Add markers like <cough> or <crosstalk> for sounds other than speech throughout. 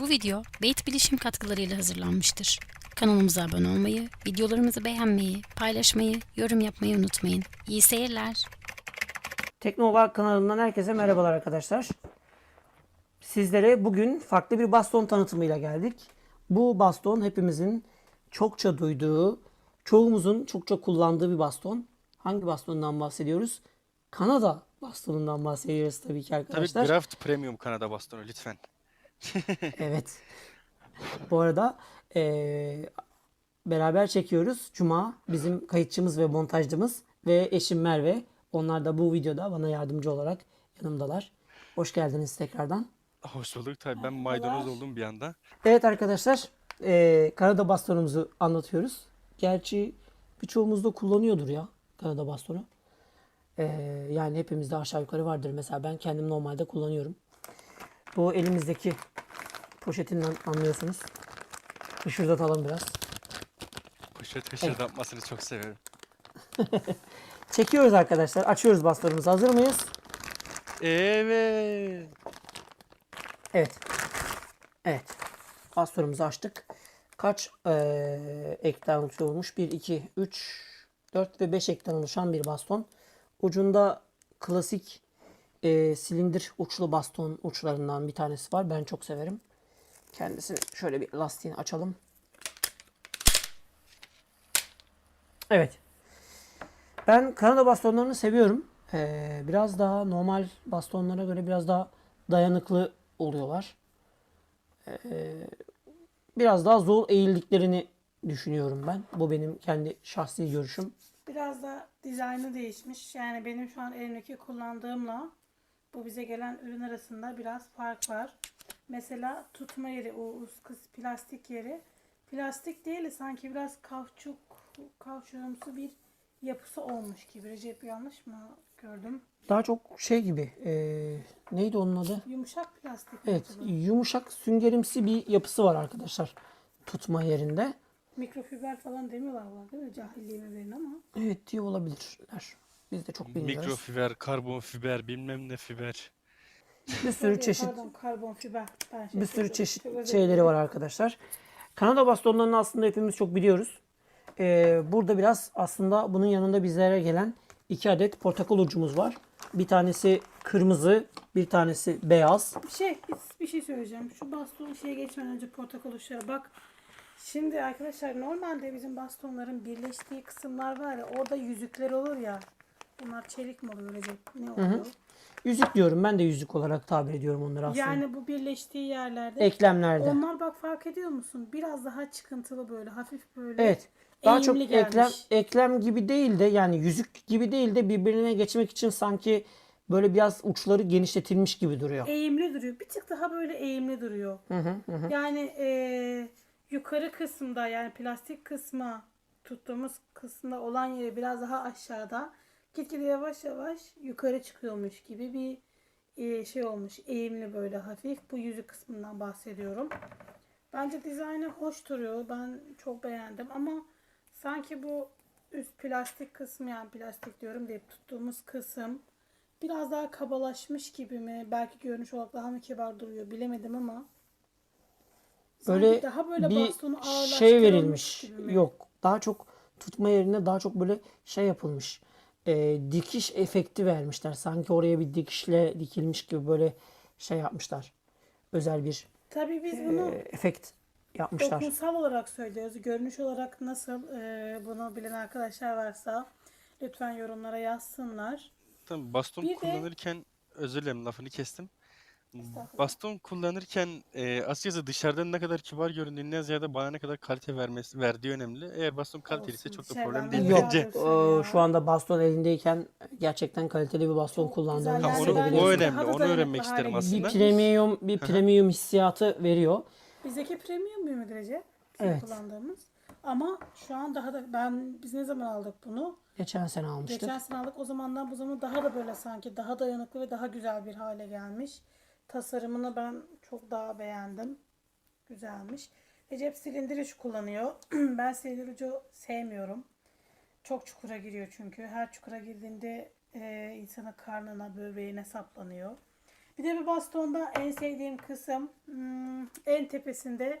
Bu video Beyt Bilişim katkılarıyla hazırlanmıştır. Kanalımıza abone olmayı, videolarımızı beğenmeyi, paylaşmayı, yorum yapmayı unutmayın. İyi seyirler. Teknova kanalından herkese merhabalar arkadaşlar. Sizlere bugün farklı bir baston tanıtımıyla geldik. Bu baston hepimizin çokça duyduğu, çoğumuzun çokça kullandığı bir baston. Hangi bastondan bahsediyoruz? Kanada bastonundan bahsediyoruz tabii ki Tabii arkadaşlar. Graft Premium Kanada bastonu lütfen. <laughs> Evet. Bu arada eee, beraber çekiyoruz. Cuma bizim kayıtçımız ve montajcımız ve eşim Merve. Onlar da bu videoda bana yardımcı olarak yanımdalar. Hoş geldiniz tekrardan. Hoş bulduk tabii ben maydanoz oldum bir anda. Evet arkadaşlar, eee Kanada bastonumuzu anlatıyoruz. Gerçi birçoğumuz da kullanıyordur ya Kanada bastonu. Eee, yani hepimizde aşağı yukarı vardır. Mesela ben kendim normalde kullanıyorum. Bu elimizdeki poşetinden anlıyorsunuz. Hışırdatalım biraz. Poşet hışırdatmasını çok severim. <laughs> Çekiyoruz arkadaşlar. Açıyoruz bastonumuzu. Hazır mıyız? Evet. Evet. Evet. Bastonumuzu açtık. Kaç eee ekten oluşuyormuş? 1, 2, 3, 4 ve 5 ekten oluşan bir baston. Ucunda klasik eee, silindir uçlu baston uçlarından bir tanesi var. Ben çok severim. Kendisini şöyle bir lastiğini açalım. Evet. Ben Kanada bastonlarını seviyorum. Ee, biraz daha normal bastonlara göre biraz daha dayanıklı oluyorlar. Ee, biraz daha zor eğildiklerini düşünüyorum ben. Bu benim kendi şahsi görüşüm. Biraz da dizaynı değişmiş. Yani benim şu an elimdeki kullandığımla bu bize gelen ürün arasında biraz fark var. Mesela tutma yeri, o kız plastik yeri. Plastik değil de sanki biraz kauçuk, kauçuğumsu bir yapısı olmuş gibi. Recep yanlış mı gördüm? Daha çok şey gibi. ee, neydi onun adı? Yumuşak plastik. Evet, yapılı. yumuşak süngerimsi bir yapısı var arkadaşlar. Tutma yerinde. Mikrofiber falan demiyorlar buna değil mi? Cahilliğime verin ama. Evet diye olabilirler. Biz de çok bilmiyoruz. Mikrofiber, karbon fiber, bilmem ne fiber. Bir sürü çeşit Pardon karbon fiber. Ben şey bir sürü çeşit Çok özür şeyleri dilerim. var arkadaşlar. Kanada bastonlarını aslında hepimiz çok biliyoruz. Ee, burada biraz aslında bunun yanında bizlere gelen iki adet portakal ucumuz var. Bir tanesi kırmızı, bir tanesi beyaz. Bir şey, bir şey söyleyeceğim. Şu baston şeye geçmeden önce portakal uçlara bak. Şimdi arkadaşlar normalde bizim bastonların birleştiği kısımlar var ya orada yüzükler olur ya. Bunlar çelik mi oluyor Recep? Ne oluyor? Yüzük diyorum. Ben de yüzük olarak tabir ediyorum onları aslında. Yani bu birleştiği yerlerde. Eklemlerde. Onlar bak fark ediyor musun? Biraz daha çıkıntılı böyle hafif böyle. Evet. Daha çok eğimli eklem gelmiş. eklem gibi değil de yani yüzük gibi değil de birbirine geçmek için sanki böyle biraz uçları genişletilmiş gibi duruyor. Eğimli duruyor. Bir tık daha böyle eğimli duruyor. Yani eee, yukarı kısımda yani plastik kısma tuttuğumuz kısımda olan yeri biraz daha aşağıda. Gitgide yavaş yavaş yukarı çıkıyormuş gibi bir eee, şey olmuş. Eğimli böyle hafif. Bu yüzük kısmından bahsediyorum. Bence dizaynı hoş duruyor. Ben çok beğendim ama sanki bu üst plastik kısmı yani plastik diyorum deyip tuttuğumuz kısım biraz daha kabalaşmış gibi mi? Belki görünüş olarak daha mı kibar duruyor bilemedim ama sanki Böyle daha böyle bir şey verilmiş. Yok. Daha çok tutma yerine daha çok böyle şey yapılmış. Ee, dikiş efekti vermişler. Sanki oraya bir dikişle dikilmiş gibi böyle şey yapmışlar. Özel bir Tabii biz bunu e, efekt yapmışlar. dokunsal olarak söylüyoruz. Görünüş olarak nasıl e, bunu bilen arkadaşlar varsa lütfen yorumlara yazsınlar. Tabii baston Bir de- kullanırken özür dilerim lafını kestim. Baston kullanırken e, açıkçası dışarıdan ne kadar kibar göründüğünden ziyade bana ne kadar kalite vermesi verdiği önemli. Eğer baston kaliteliyse Olsun, çok da dışarıdan problem değil bence. Yok. görsün e, ya. şu anda baston elindeyken gerçekten kaliteli bir baston Çok kullandığını güzel. Onu, ben o önemli. daha da Onu dayanıklı öğrenmek hale isterim. Bir aslında. premium bir premium hissiyatı veriyor. Bizdeki premium bir derece bizim Evet. kullandığımız. Ama şu an daha da ben biz ne zaman aldık bunu? Geçen sene almıştık. Geçen sene aldık. O zamandan bu zamana daha da böyle sanki daha dayanıklı ve daha güzel bir hale gelmiş. Tasarımını ben çok daha beğendim. Güzelmiş. Recep silindir uç kullanıyor. <clears throat> ben silindir ucu sevmiyorum. Çok çukura giriyor çünkü. Her çukura girdiğinde e, insanın karnına, böbreğine saplanıyor. Bir de bir bastonda en sevdiğim kısım hmm, en tepesinde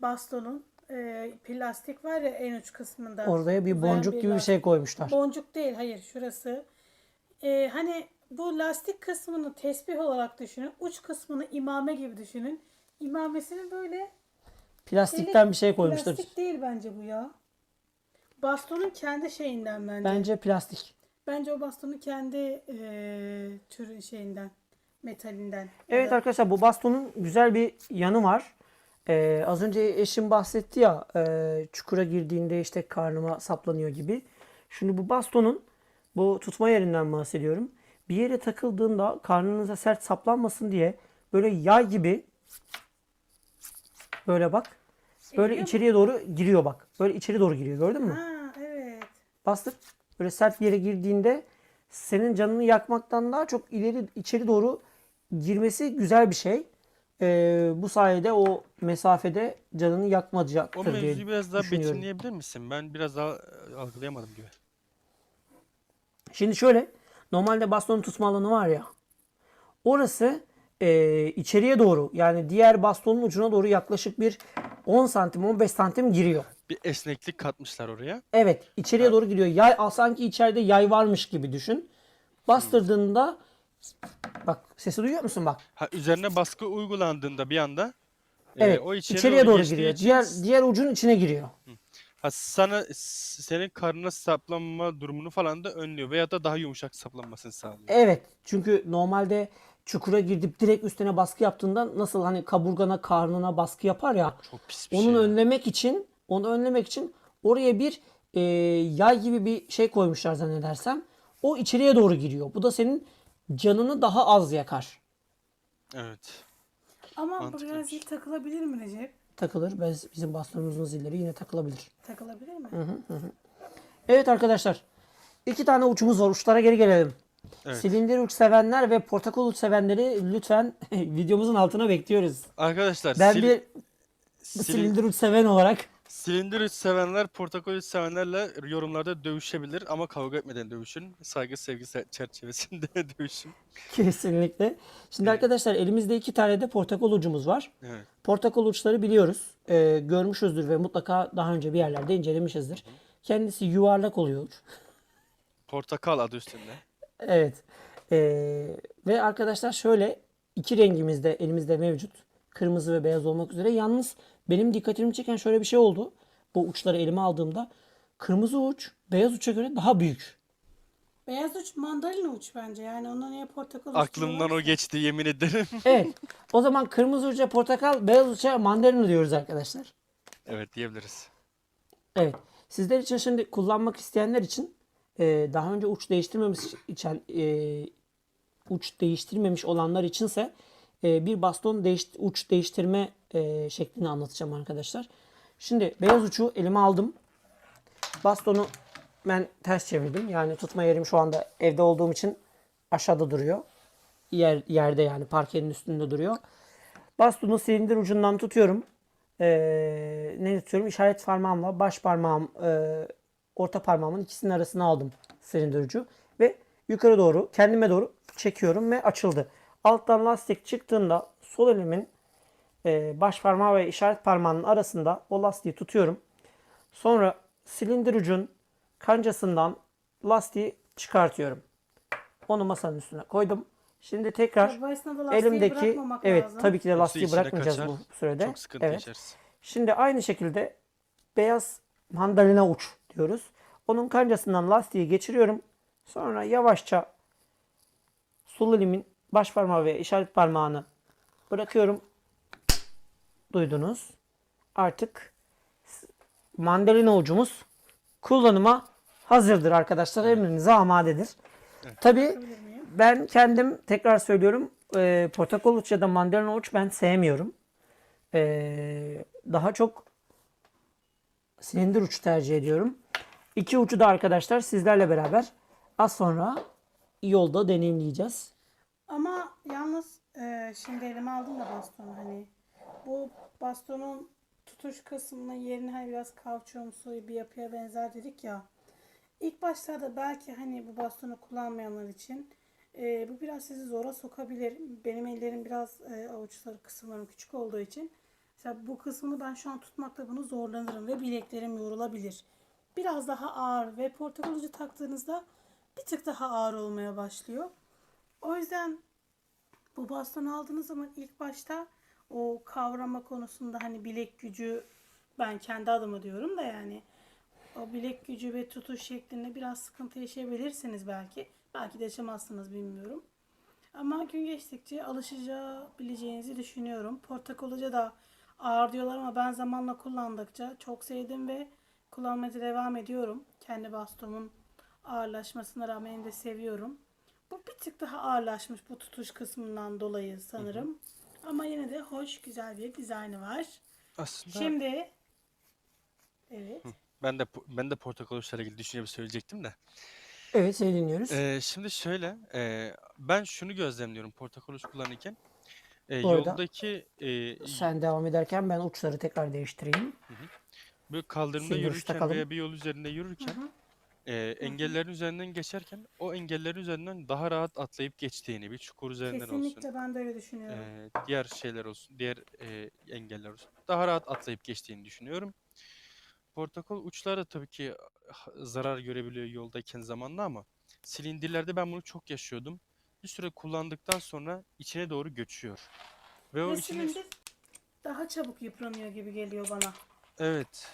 bastonun e, plastik var ya en uç kısmında. Oraya bir boncuk gibi bir şey koymuşlar. Boncuk değil hayır şurası. E, hani bu lastik kısmını tesbih olarak düşünün. Uç kısmını imame gibi düşünün. İmamesini böyle Plastikten bir şey koymuşlar. Plastik değil bence bu ya. Bastonun kendi şeyinden bence. Bence plastik. Bence o bastonun kendi eee türü şeyinden, metalinden. Ya Evet da- arkadaşlar bu bastonun güzel bir yanı var. Ee, az önce eşim bahsetti ya e, çukura girdiğinde işte karnıma saplanıyor gibi. Şimdi bu bastonun bu tutma yerinden bahsediyorum. Bir yere takıldığında karnınıza sert saplanmasın diye böyle yay gibi böyle bak. Böyle Giriyor mu? içeriye doğru giriyor bak. Böyle içeri doğru giriyor gördün mü? Ha evet. Bastır. Böyle sert bir yere girdiğinde senin canını yakmaktan daha çok ileri içeri doğru girmesi güzel bir şey. Ee, bu sayede o mesafede canını O yakmayacaktır diye mevzuyu biraz daha düşünüyorum. betimleyebilir misin? Ben biraz daha e, algılayamadım gibi. Şimdi şöyle normalde bastonun tutma alanı var ya orası e, içeriye doğru yani diğer bastonun ucuna doğru yaklaşık bir 10 santim 15 santim giriyor. Bir esneklik katmışlar oraya. Evet, içeriye doğru gidiyor. Yay sanki içeride yay varmış gibi düşün. Bastırdığında bak sesi duyuyor musun bak? Ha, üzerine baskı uygulandığında bir anda e, Evet, o içeri içeriye doğru geçtiği giriyor. için Diğer diğer ucun içine giriyor. Ha, sana senin karnına saplanma durumunu falan da önlüyor veya da daha yumuşak saplanmasını sağlıyor. Evet, çünkü normalde çukura girdip direkt üstüne baskı yaptığında nasıl hani kaburgana, karnına baskı yapar ya. Çok pis bir Onu şey. ya. önlemek için, onu önlemek için oraya bir e, yay gibi bir şey koymuşlar zannedersem. O içeriye doğru giriyor. Bu da senin canını daha az yakar. Evet. Ama buraya Mantıklıymış. zil takılabilir mi Recep? Takılır. Bez, bizim bastonumuzun zilleri yine takılabilir. Takılabilir mi? Evet arkadaşlar. iki tane uçumuz var. Uçlara geri gelelim. Evet. Silindir uç sevenler ve portakal uç sevenleri lütfen <laughs> videomuzun altına bekliyoruz. Arkadaşlar Ben sil- bir silin- silindir uç seven olarak silindir üç sevenler portakal üç sevenlerle yorumlarda dövüşebilir ama kavga etmeden dövüşün. Saygı sevgi se- çerçevesinde <laughs> dövüşün. kesinlikle. Şimdi arkadaşlar elimizde iki tane de portakal ucumuz var. Evet. Portakal uçları biliyoruz. Ee, görmüşüzdür ve mutlaka daha önce bir yerlerde incelemişizdir. Kendisi yuvarlak oluyor. Portakal adı üstünde. Evet. Ee, ve arkadaşlar şöyle iki rengimiz de elimizde mevcut. Kırmızı ve beyaz olmak üzere. Yalnız benim dikkatimi çeken şöyle bir şey oldu. Bu uçları elime aldığımda kırmızı uç beyaz uça göre daha büyük. Beyaz uç mandalina uç bence. Yani ona niye portakal uç Aklımdan o geçti yemin ederim. <laughs> Evet. O zaman kırmızı uça portakal, beyaz uça mandalina diyoruz arkadaşlar. evet diyebiliriz. Evet. Sizler için şimdi kullanmak isteyenler için e, daha önce uç değiştirmemiş için e, uç değiştirmemiş olanlar içinse e, bir baston değiş, uç değiştirme e, şeklini anlatacağım arkadaşlar. Şimdi beyaz uçu elime aldım. Bastonu ben ters çevirdim. Yani tutma yerim şu anda evde olduğum için aşağıda duruyor. Yer, yerde yani parkenin üstünde duruyor. Bastonu silindir ucundan tutuyorum. Ee, ne tutuyorum? İşaret parmağımla baş parmağım, e, orta parmağımın ikisinin arasına aldım silindir ucu. Ve yukarı doğru, kendime doğru çekiyorum ve açıldı. Alttan lastik çıktığında sol elimin e, baş parmağı ve işaret parmağının arasında o lastiği tutuyorum. Sonra silindir ucun kancasından lastiği çıkartıyorum. Onu masanın üstüne koydum. Şimdi tekrar elimdeki evet lazım. tabii ki de lastiği içine bırakmayacağız kaçar, bu sürede. Çok sıkıntı evet. yaşarız. Şimdi aynı şekilde beyaz mandalina uç diyoruz. Onun kancasından lastiği geçiriyorum. Sonra yavaşça sol elimin baş parmağı ve işaret parmağını bırakıyorum. Duydunuz. Artık mandalina ucumuz kullanıma hazırdır arkadaşlar. Emrinize amadedir. Tabii ben kendim tekrar söylüyorum e, portakal uç ya da mandalina uç ben sevmiyorum. E, daha çok silindir uç tercih ediyorum. İki ucu da arkadaşlar sizlerle beraber az sonra yolda deneyimleyeceğiz. Ama yalnız e, şimdi elime aldım da bastonu hani bu bastonun tutuş kısmının yerini hani biraz kauçuğumsu bir yapıya benzer dedik ya. İlk başlarda belki hani bu bastonu kullanmayanlar için E, bu biraz sizi zora sokabilir. Benim ellerim biraz e, avuçları kısımlarım küçük olduğu için. Mesela bu kısmını ben şu an tutmakta bunu zorlanırım ve bileklerim yorulabilir. Biraz daha ağır ve portakal taktığınızda bir tık daha ağır olmaya başlıyor. O yüzden bu bastonu aldığınız zaman ilk başta o kavrama konusunda hani bilek gücü ben kendi adıma diyorum da yani o bilek gücü ve tutuş şeklinde biraz sıkıntı yaşayabilirsiniz belki. Belki de yaşamazsınız bilmiyorum. Ama gün geçtikçe alışabileceğinizi düşünüyorum. Portakoluca da ağır diyorlar ama ben zamanla kullandıkça çok sevdim ve kullanmaya devam ediyorum. Kendi bastonumun ağırlaşmasına rağmen de seviyorum. Bu bir tık daha ağırlaşmış bu tutuş kısmından dolayı sanırım. Ama yine de hoş, güzel bir dizaynı var. Aslında Şimdi evet. ben de ben de portakal uçlarla ilgili düşüncemi söyleyecektim de. Evet seni dinliyoruz. Ee, şimdi şöyle, e, ben şunu gözlemliyorum portakal uç kullanırken. E, Bu arada- yoldaki e, Sen devam ederken ben uçları tekrar değiştireyim. böyle kaldırımda Silver yürürken takalım. veya bir yol üzerinde yürürken e, engellerin üzerinden geçerken o engellerin üzerinden daha rahat atlayıp geçtiğini bir çukur üzerinden olsun. Kesinlikle ben de öyle düşünüyorum. e, diğer şeyler olsun, diğer e, engeller olsun. Daha rahat atlayıp geçtiğini düşünüyorum. Portakal uçları da tabii ki ha- zarar görebiliyor yoldayken zamanla ama silindirlerde ben bunu çok yaşıyordum. Bir süre kullandıktan sonra içine doğru göçüyor. Ve o Ve içine silindir daha çabuk yıpranıyor gibi geliyor bana. evet.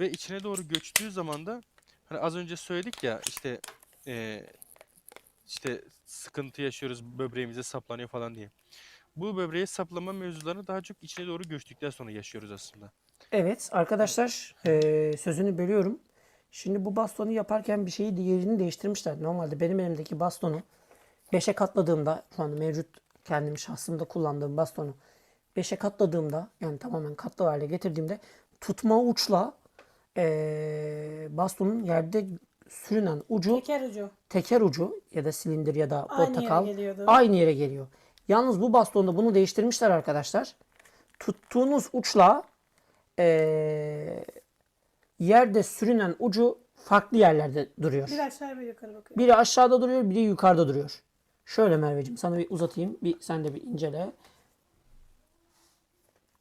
Ve içine doğru göçtüğü zaman da hani az önce söyledik ya işte e, işte sıkıntı yaşıyoruz böbreğimize saplanıyor falan diye. Bu böbreğe saplama mevzularını daha çok içine doğru göçtükten sonra yaşıyoruz aslında. Evet arkadaşlar eee, sözünü bölüyorum. Şimdi bu bastonu yaparken bir şeyi diğerini değiştirmişler. Normalde benim elimdeki bastonu 5'e katladığımda şu anda mevcut kendim şahsımda kullandığım bastonu 5'e katladığımda yani tamamen katlı hale getirdiğimde tutma uçla eee, bastonun yerde sürünen ucu Teker ucu. teker ucu ya da silindir ya da Aynı yere portakal geliyordu. aynı yere geliyor. Yalnız bu bastonda bunu değiştirmişler arkadaşlar. Tuttuğunuz uçla eee, yerde sürünen ucu farklı yerlerde duruyor. Bir aşağı bir yukarı bakıyor. Biri aşağıda duruyor, biri yukarıda duruyor. Şöyle Merveciğim sana bir uzatayım. Bir sen de bir incele.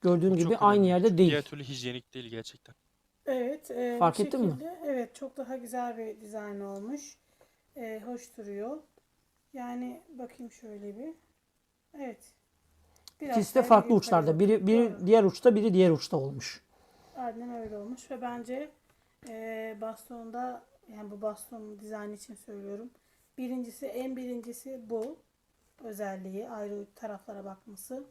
Gördüğün gibi çok aynı önemli. yerde Çünkü değil. Diğer türlü hijyenik değil gerçekten. Evet. e, Fark ettin mi? Evet. Çok daha güzel bir dizayn olmuş. E, hoş duruyor. Yani bakayım şöyle bir. Evet. Biraz İkisi de farklı uçlarda. Biri, biri Doğru. diğer uçta, biri diğer uçta olmuş. Aynen öyle olmuş ve bence e, bastonda yani bu bastonun dizaynı için söylüyorum. Birincisi en birincisi bu özelliği ayrı taraflara bakması.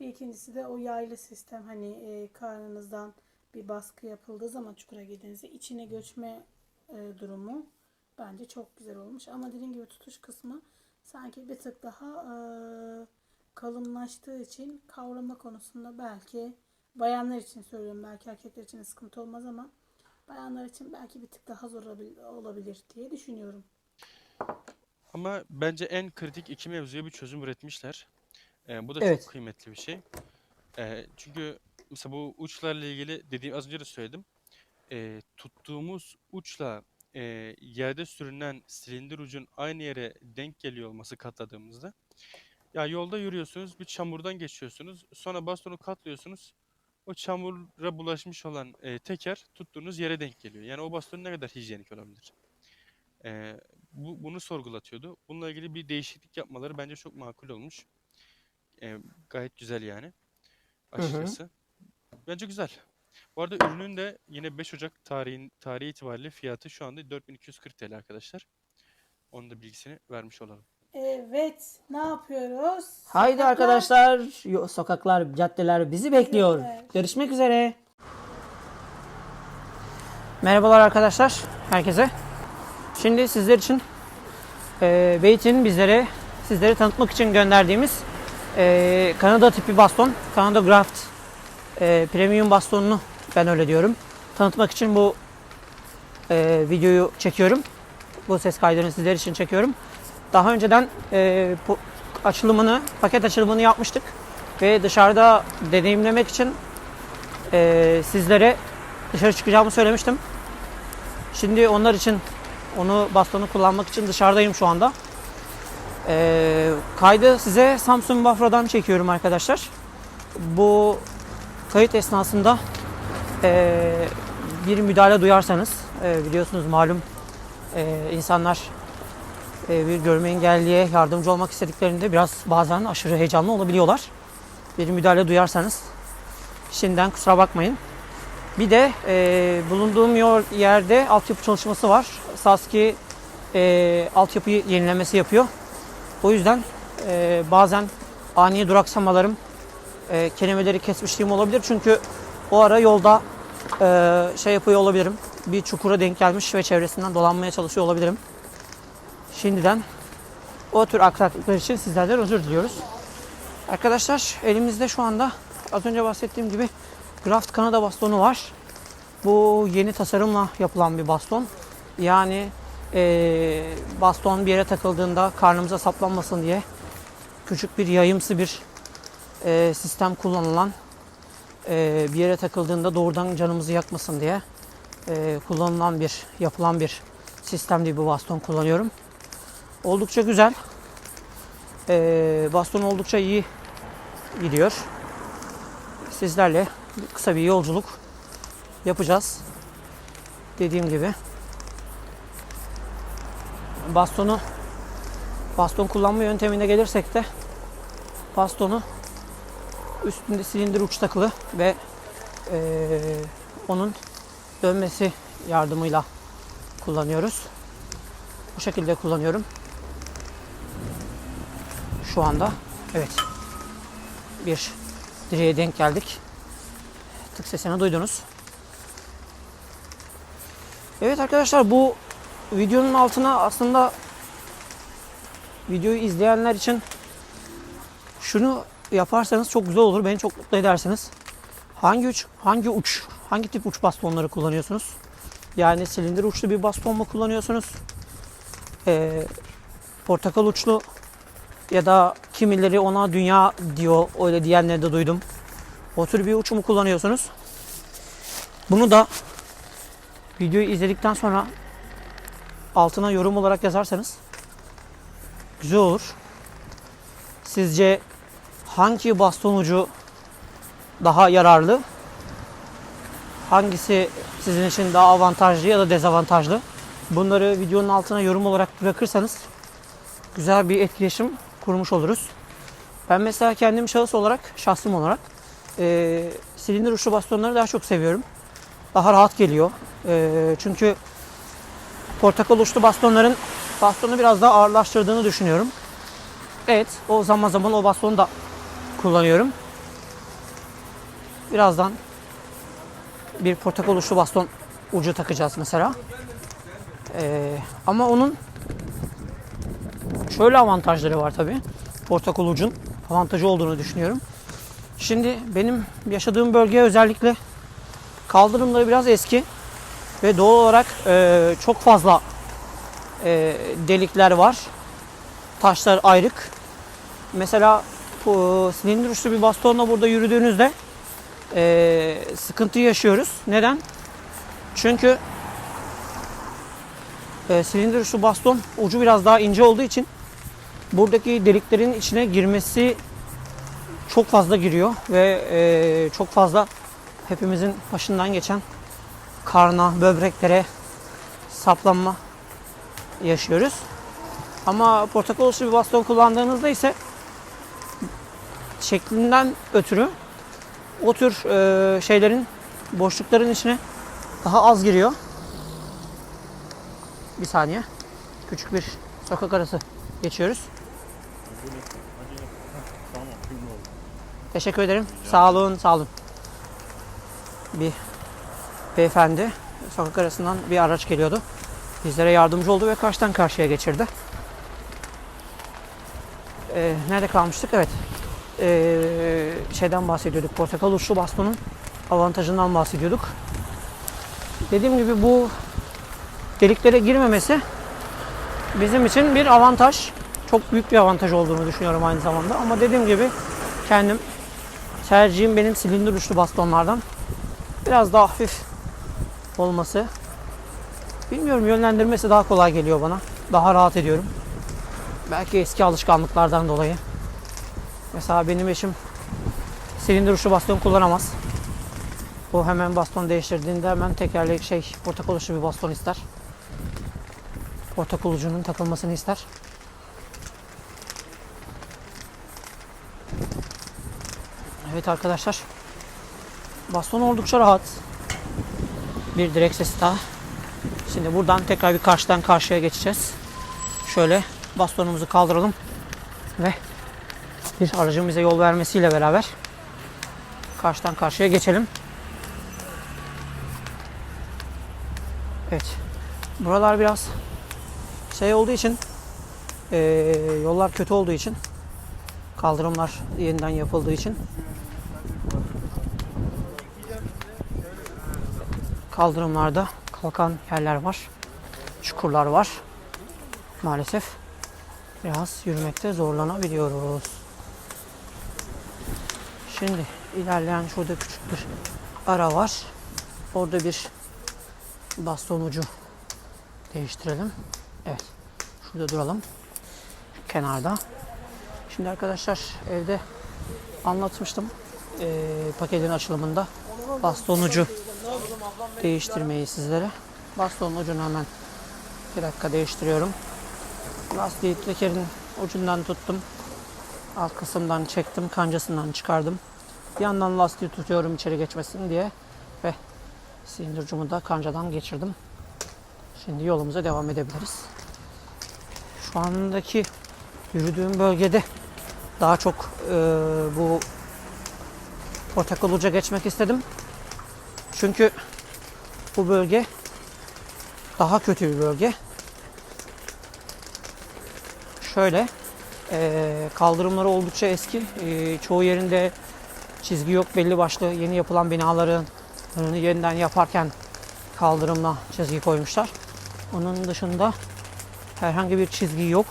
Bir ikincisi de o yaylı sistem hani e, karnınızdan bir baskı yapıldığı zaman çukura girdiğinizde içine göçme e, durumu bence çok güzel olmuş. Ama dediğim gibi tutuş kısmı sanki bir tık daha e, kalınlaştığı için kavrama konusunda belki bayanlar için söylüyorum belki erkekler için sıkıntı olmaz ama bayanlar için belki bir tık daha zor olabil- olabilir diye düşünüyorum. Ama bence en kritik iki mevzuya bir çözüm üretmişler. Ee, bu da Evet. çok kıymetli bir şey. Ee, çünkü mesela bu uçlarla ilgili dediğim az önce de söyledim. Ee, tuttuğumuz uçla e, yerde sürünen silindir ucun aynı yere denk geliyor olması katladığımızda. Ya yolda yürüyorsunuz, bir çamurdan geçiyorsunuz. Sonra bastonu katlıyorsunuz. O çamura bulaşmış olan e, teker tuttuğunuz yere denk geliyor. Yani o baston ne kadar hijyenik olabilir? Ee, bu, bunu sorgulatıyordu. Bununla ilgili bir değişiklik yapmaları bence çok makul olmuş. Ee, gayet güzel yani. Açıkçası. Bence güzel. Bu arada ürünün de yine 5 Ocak tarihin tarihi itibariyle fiyatı şu anda 4240 TL arkadaşlar. Onun da bilgisini vermiş olalım. Evet, ne yapıyoruz? Haydi Sokaklar- arkadaşlar, yo- sokaklar, caddeler bizi bekliyor. Evet. Görüşmek üzere. Merhabalar arkadaşlar, herkese. Şimdi sizler için e, Beyt'in bizlere, sizleri tanıtmak için gönderdiğimiz e, Kanada tipi baston, Kanada Graft e, premium bastonunu ben öyle diyorum. Tanıtmak için bu e, videoyu çekiyorum. Bu ses kaydını sizler için çekiyorum. Daha önceden e, bu açılımını, paket açılımını yapmıştık ve dışarıda deneyimlemek için e, sizlere dışarı çıkacağımı söylemiştim. Şimdi onlar için onu bastonu kullanmak için dışarıdayım şu anda. Ee, kaydı size Samsung Bafra'dan çekiyorum arkadaşlar. Bu kayıt esnasında ee, bir müdahale duyarsanız ee, biliyorsunuz malum ee, insanlar ee, bir görme engelliye yardımcı olmak istediklerinde biraz bazen aşırı heyecanlı olabiliyorlar. Bir müdahale duyarsanız şimdiden kusura bakmayın. Bir de e, bulunduğum yerde altyapı çalışması var. Saski e, altyapı yenilemesi yapıyor. O yüzden e, bazen ani duraksamalarım, e, kelimeleri kesmişliğim olabilir. Çünkü o ara yolda e, şey yapıyor olabilirim. Bir çukura denk gelmiş ve çevresinden dolanmaya çalışıyor olabilirim. Şimdiden o tür aksaklıklar için sizlerden özür diliyoruz. Arkadaşlar elimizde şu anda az önce bahsettiğim gibi Graft Kanada bastonu var. Bu yeni tasarımla yapılan bir baston. Yani eee, baston bir yere takıldığında karnımıza saplanmasın diye küçük bir yayımsı bir eee, sistem kullanılan eee, bir yere takıldığında doğrudan canımızı yakmasın diye eee, kullanılan bir yapılan bir sistemli bir baston kullanıyorum. Oldukça güzel. Eee, baston oldukça iyi gidiyor. Sizlerle kısa bir yolculuk yapacağız. Dediğim gibi bastonu baston kullanma yöntemine gelirsek de bastonu üstünde silindir uç takılı ve eee, onun dönmesi yardımıyla kullanıyoruz. Bu şekilde kullanıyorum. Şu anda evet bir direğe denk geldik. Tık sesini duydunuz. Evet arkadaşlar bu videonun altına aslında videoyu izleyenler için şunu yaparsanız çok güzel olur. Beni çok mutlu edersiniz. Hangi uç, hangi uç, hangi tip uç bastonları kullanıyorsunuz? Yani silindir uçlu bir baston mu kullanıyorsunuz? Ee, portakal uçlu ya da kimileri ona dünya diyor. Öyle diyenleri de duydum. O tür bir uç mu kullanıyorsunuz? Bunu da videoyu izledikten sonra altına yorum olarak yazarsanız güzel olur. Sizce hangi baston ucu daha yararlı? Hangisi sizin için daha avantajlı ya da dezavantajlı? Bunları videonun altına yorum olarak bırakırsanız güzel bir etkileşim kurmuş oluruz. Ben mesela kendim şahıs olarak, şahsım olarak eee silindir uçlu bastonları daha çok seviyorum. Daha rahat geliyor. Eee, çünkü portakal uçlu bastonların bastonu biraz daha ağırlaştırdığını düşünüyorum. Evet, o zaman zaman o bastonu da kullanıyorum. Birazdan bir portakal uçlu baston ucu takacağız mesela. Eee, ama onun şöyle avantajları var tabi. Portakal ucun avantajı olduğunu düşünüyorum. Şimdi benim yaşadığım bölge özellikle kaldırımları biraz eski ve doğal olarak e, çok fazla e, delikler var. Taşlar ayrık. Mesela bu silindir uçlu bir bastonla burada yürüdüğünüzde e, sıkıntı yaşıyoruz. Neden? Çünkü e, silindir uçlu baston ucu biraz daha ince olduğu için buradaki deliklerin içine girmesi çok fazla giriyor ve e, çok fazla hepimizin başından geçen karna, böbreklere saplanma yaşıyoruz. Ama portakal uçlu bir baston kullandığınızda ise şeklinden ötürü o tür e, şeylerin boşlukların içine daha az giriyor. Bir saniye. Küçük bir sokak arası geçiyoruz. Teşekkür ederim. Sağ olun, sağ olun. Bir beyefendi sokak arasından bir araç geliyordu. Bizlere yardımcı oldu ve karşıdan karşıya geçirdi. Ee, nerede kalmıştık? Evet. Ee, şeyden bahsediyorduk. Portakal uçlu bastonun avantajından bahsediyorduk. Dediğim gibi bu deliklere girmemesi bizim için bir avantaj. Çok büyük bir avantaj olduğunu düşünüyorum aynı zamanda. Ama dediğim gibi kendim tercihim benim silindir uçlu bastonlardan. Biraz daha hafif olması. Bilmiyorum yönlendirmesi daha kolay geliyor bana. Daha rahat ediyorum. Belki eski alışkanlıklardan dolayı. Mesela benim eşim silindir uçlu baston kullanamaz. O hemen baston değiştirdiğinde hemen tekerlek şey portakal uçlu bir baston ister. Portakal ucunun takılmasını ister. Evet arkadaşlar. Baston oldukça rahat. Bir direk sesi daha. Şimdi buradan tekrar bir karşıdan karşıya geçeceğiz. Şöyle bastonumuzu kaldıralım ve bir aracın bize yol vermesiyle beraber karşıdan karşıya geçelim. Evet. Buralar biraz şey olduğu için eee, yollar kötü olduğu için kaldırımlar yeniden yapıldığı için kaldırımlarda kalkan yerler var. Çukurlar var. Maalesef biraz yürümekte zorlanabiliyoruz. Şimdi ilerleyen şurada küçük bir ara var. Orada bir baston ucu değiştirelim. Evet. Şurada duralım. Kenarda. Şimdi arkadaşlar evde anlatmıştım. Ee, paketin açılımında baston ucu değiştirmeyi sizlere. Baston ucunu hemen bir dakika değiştiriyorum. Lastiği tekerin ucundan tuttum. Alt kısımdan çektim. Kancasından çıkardım. Bir yandan lastiği tutuyorum içeri geçmesin diye. Ve silindircumu da kancadan geçirdim. Şimdi yolumuza devam edebiliriz. Şu andaki yürüdüğüm bölgede daha çok e, bu portakal uca geçmek istedim. Çünkü bu bölge daha kötü bir bölge. Şöyle eee, kaldırımları oldukça eski. Eee, çoğu yerinde çizgi yok belli başlı yeni yapılan binaların yeniden yaparken kaldırımla çizgi koymuşlar. Onun dışında herhangi bir çizgi yok.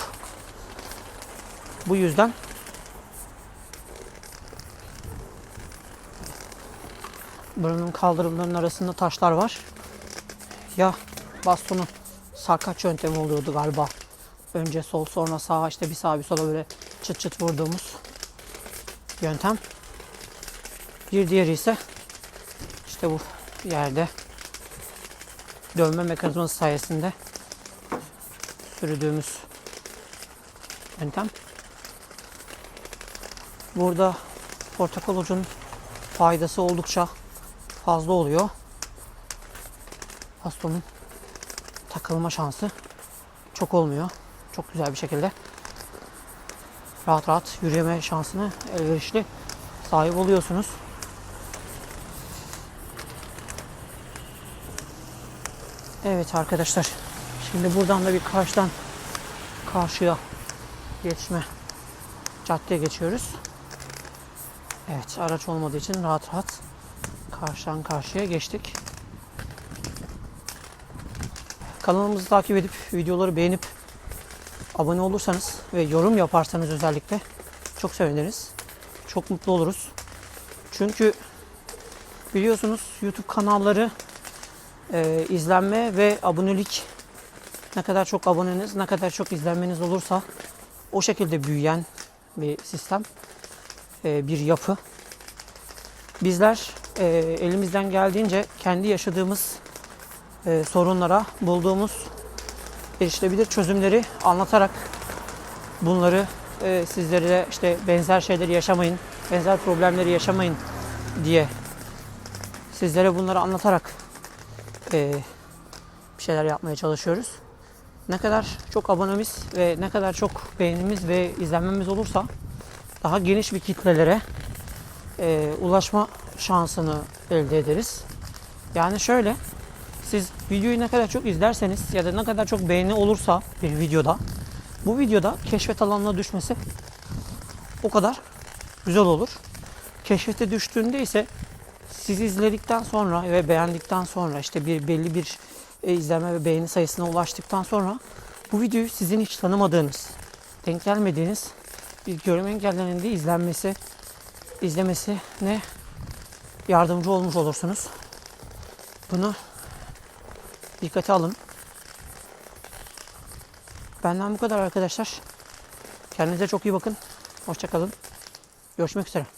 Bu yüzden buranın kaldırımlarının arasında taşlar var. Ya bastonu sarkaç yöntemi oluyordu galiba. Önce sol sonra sağ işte bir sağ bir sola böyle çıt çıt vurduğumuz yöntem. Bir diğeri ise işte bu yerde dönme mekanizması sayesinde sürdüğümüz yöntem. Burada portakal ucun faydası oldukça fazla oluyor. Bastonun takılma şansı çok olmuyor. Çok güzel bir şekilde rahat rahat yürüyeme şansını elverişli sahip oluyorsunuz. Evet arkadaşlar. Şimdi buradan da bir karşıdan karşıya geçme caddeye geçiyoruz. Evet araç olmadığı için rahat rahat karşıdan karşıya geçtik. Kanalımızı takip edip videoları beğenip abone olursanız ve yorum yaparsanız özellikle çok seviniriz. Çok mutlu oluruz. Çünkü biliyorsunuz YouTube kanalları e, izlenme ve abonelik ne kadar çok aboneniz, ne kadar çok izlenmeniz olursa o şekilde büyüyen bir sistem, e, bir yapı. Bizler e, elimizden geldiğince kendi yaşadığımız e, sorunlara bulduğumuz erişilebilir çözümleri anlatarak bunları e, sizlere işte benzer şeyleri yaşamayın, benzer problemleri yaşamayın diye sizlere bunları anlatarak e, bir şeyler yapmaya çalışıyoruz. Ne kadar çok abonemiz ve ne kadar çok beğenimiz ve izlenmemiz olursa daha geniş bir kitlelere e, ulaşma şansını elde ederiz. Yani şöyle siz videoyu ne kadar çok izlerseniz ya da ne kadar çok beğeni olursa bir videoda bu videoda keşfet alanına düşmesi o kadar güzel olur. Keşfete düştüğünde ise siz izledikten sonra ve beğendikten sonra işte bir belli bir e, izlenme ve beğeni sayısına ulaştıktan sonra bu videoyu sizin hiç tanımadığınız, denk gelmediğiniz bir görme engellerinin de izlenmesi, izlemesine yardımcı olmuş olursunuz. Bunu dikkate alın. Benden bu kadar arkadaşlar. Kendinize çok iyi bakın. Hoşçakalın. Görüşmek üzere.